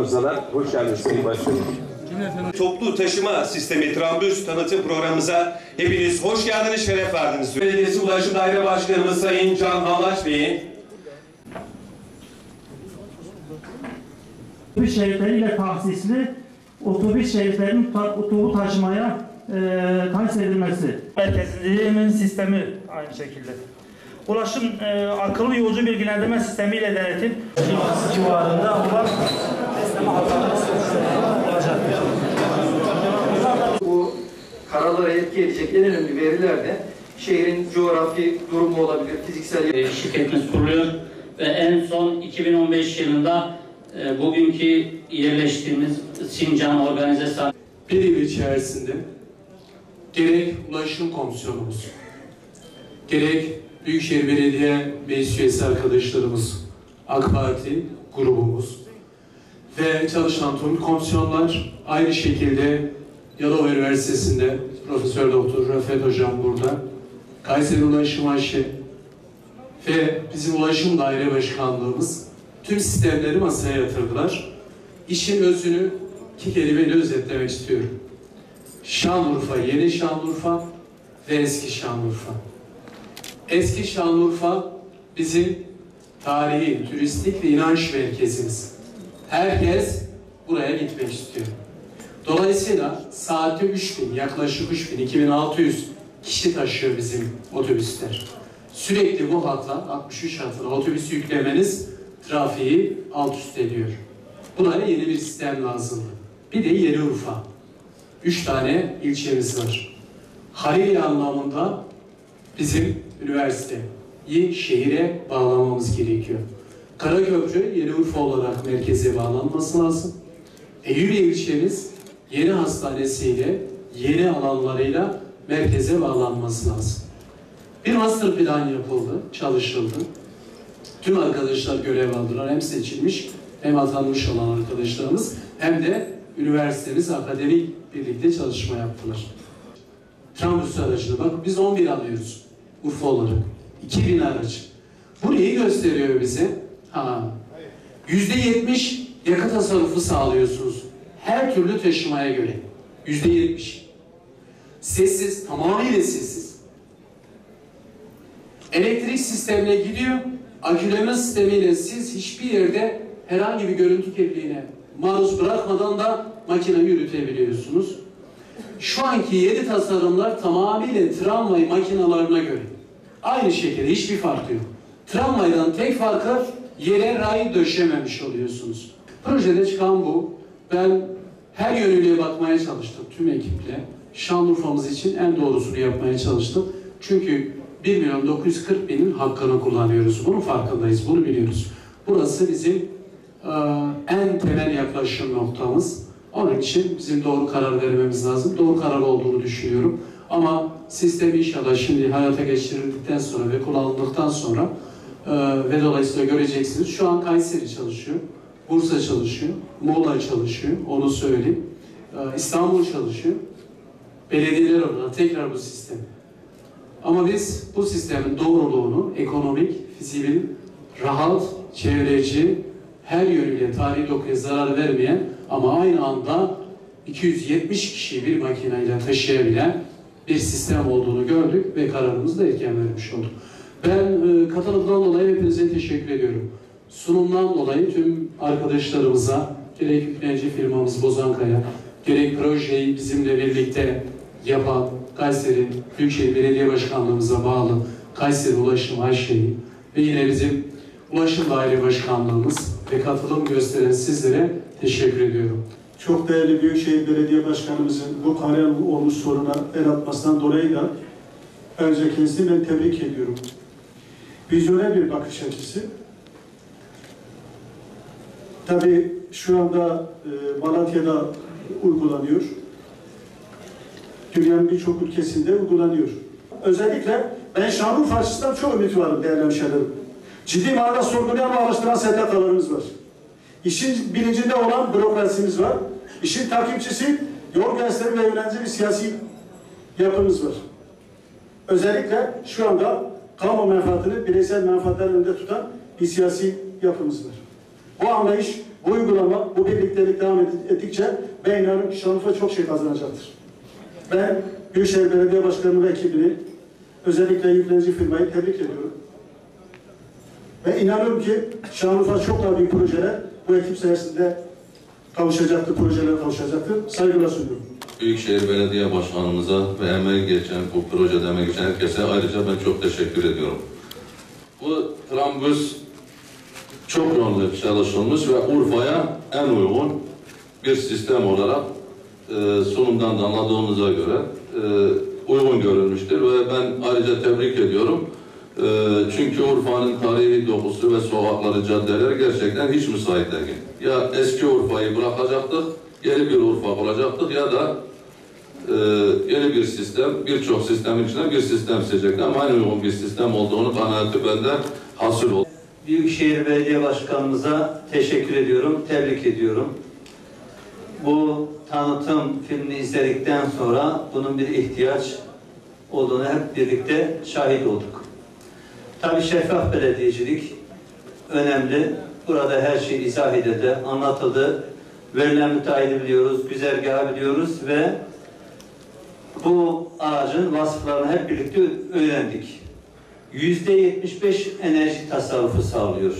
Programımıza hoş geldiniz Sayın Başkanım. Toplu taşıma sistemi trambüs tanıtım programımıza hepiniz hoş geldiniz, şeref verdiniz. Belediyesi Ulaşım Daire Başkanımız Sayın Can Halaç Bey'in otobüs şeritleriyle tahsisli otobüs şeritlerinin ta- otobüs taşımaya e, tahsis edilmesi. Merkezinin sistemi aynı şekilde. Ulaşım e, akıllı yolcu bilgilendirme sistemiyle denetim civarında olan besleme hatları olacaktır. Bu kararlara etki edecek en önemli veriler de şehrin coğrafi durumu olabilir, fiziksel E, şirketimiz kuruluyor ve en son 2015 yılında e, bugünkü yerleştiğimiz Sincan Organize Sanayi bir yıl içerisinde gerek ulaşım komisyonumuz, gerek Büyükşehir Belediye Meclis üyesi arkadaşlarımız, AK Parti grubumuz ve çalışan tüm komisyonlar aynı şekilde Yalova Üniversitesi'nde Profesör Doktor Rafet Hocam burada, Kayseri Ulaşım AŞ ve bizim Ulaşım Daire Başkanlığımız tüm sistemleri masaya yatırdılar. İşin özünü iki kelimeyle özetlemek istiyorum. Şanlıurfa, Yeni Şanlıurfa ve Eski Şanlıurfa. Eski Şanlıurfa bizim tarihi, turistik ve inanç merkezimiz. Herkes buraya gitmek istiyor. Dolayısıyla saati 3000, yaklaşık 3000, 2600 kişi taşıyor bizim otobüsler. Sürekli bu hatla, 63 hatına otobüs yüklemeniz trafiği alt üst ediyor. Buna yeni bir sistem lazım. Bir de Yeni Urfa. Üç tane ilçemiz var. Hariri anlamında bizim üniversiteyi şehire bağlamamız gerekiyor. Karaköprü Yeni Urfa olarak merkeze bağlanması lazım. Eyyubi ilçemiz yeni hastanesiyle, yeni alanlarıyla merkeze bağlanması lazım. Bir master plan yapıldı, çalışıldı. Tüm arkadaşlar görev aldılar. Hem seçilmiş hem atanmış olan arkadaşlarımız hem de üniversitemiz akademik birlikte çalışma yaptılar. Trambüs aracını bak biz 11 alıyoruz Urfa olarak. 2000 aracı. Bu neyi gösteriyor bize? Ha. %70 yakıt tasarrufu sağlıyorsunuz. Her türlü taşımaya göre. %70. Sessiz, tamamıyla sessiz. Elektrik sistemine gidiyor. Aküleme sistemiyle siz hiçbir yerde herhangi bir görüntü kirliliğine maruz bırakmadan da makine yürütebiliyorsunuz. Şu anki yeni tasarımlar tamamıyla tramvay makinalarına göre. Aynı şekilde hiçbir farkı yok. Tramvaydan tek farkı yere ray döşememiş oluyorsunuz. Projede çıkan bu. Ben her yönüyle bakmaya çalıştım tüm ekiple. Şanlıurfa'mız için en doğrusunu yapmaya çalıştım. Çünkü 1 milyon 940 binin hakkını kullanıyoruz. Bunun farkındayız, bunu biliyoruz. Burası bizim e, en temel yaklaşım noktamız. Onun için bizim doğru karar vermemiz lazım. Doğru karar olduğunu düşünüyorum. Ama sistem inşallah şimdi hayata geçirildikten sonra ve kullanıldıktan sonra e, ve dolayısıyla göreceksiniz. Şu an Kayseri çalışıyor, Bursa çalışıyor, Muğla çalışıyor, onu söyleyeyim. E, İstanbul çalışıyor. Belediyeler adına tekrar bu sistem. Ama biz bu sistemin doğruluğunu ekonomik, fizibil, rahat, çevreci, her yönüyle tarihi dokuya zarar vermeyen ama aynı anda 270 kişiyi bir makineyle taşıyabilen bir sistem olduğunu gördük ve kararımızı da erken vermiş olduk. Ben e, katılımdan dolayı hepinize teşekkür ediyorum. Sunumdan dolayı tüm arkadaşlarımıza, gerek yükleyici firmamız Bozankaya, gerek projeyi bizimle birlikte yapan Kayseri Büyükşehir Belediye Başkanlığımıza bağlı Kayseri Ulaşım Ayşe'yi ve yine bizim Ulaşım Daire Başkanlığımız ve katılım gösteren sizlere teşekkür ediyorum. Çok değerli Büyükşehir Belediye Başkanımızın bu kare olmuş soruna el atmasından dolayı da önce kendisini ben tebrik ediyorum. Vizyoner bir bakış açısı. Tabii şu anda e, Malatya'da uygulanıyor. Dünyanın birçok ülkesinde uygulanıyor. Özellikle ben Şanlıurfa açısından çok ümit varım değerli hemşehrilerim. Ciddi manada sorgulayan ve araştıran STK'larımız var. İşin bilincinde olan bürokrasimiz var. İşin takipçisi, yol gençleri ve öğrenci bir siyasi yapımız var. Özellikle şu anda kamu menfaatini bireysel menfaatler önünde tutan bir siyasi yapımız var. Bu anlayış, bu uygulama, bu birliktelik devam et- ettikçe ben inanıyorum ki Şanlıurfa çok şey kazanacaktır. Ben Büyükşehir Belediye Başkanı ve ekibini, özellikle yüklenici firmayı tebrik ediyorum. Ve inanıyorum ki Şanlıurfa çok daha büyük projeler bu ekip sayesinde kavuşacaktır, projelere kavuşacaktır. Saygılar sunuyorum. Büyükşehir Belediye Başkanımıza ve emeği geçen, bu projede emeği geçen herkese ayrıca ben çok teşekkür ediyorum. Bu trambüs çok yönlü çalışılmış ve Urfa'ya en uygun bir sistem olarak e, sunumdan da anladığımıza göre e, uygun görülmüştür ve ben ayrıca tebrik ediyorum. E, çünkü Urfa'nın tarihi dokusu ve sokakları, caddeleri gerçekten hiç müsait değil. Ya eski Urfa'yı bırakacaktık, yeni bir Urfa olacaktık ya da e, yeni bir sistem, birçok sistemin içine bir sistem seçecekler ama en uygun bir sistem olduğunu kanaati bende hasıl oldu. Büyükşehir Belediye Başkanımıza teşekkür ediyorum, tebrik ediyorum. Bu tanıtım filmini izledikten sonra bunun bir ihtiyaç olduğunu hep birlikte şahit olduk. Tabii şeffaf belediyecilik önemli. Burada her şey izah edildi, anlatıldı. Verilen müteahhidi biliyoruz, güzergahı biliyoruz ve bu aracın vasıflarını hep birlikte öğrendik. Yüzde 75 enerji tasarrufu sağlıyor.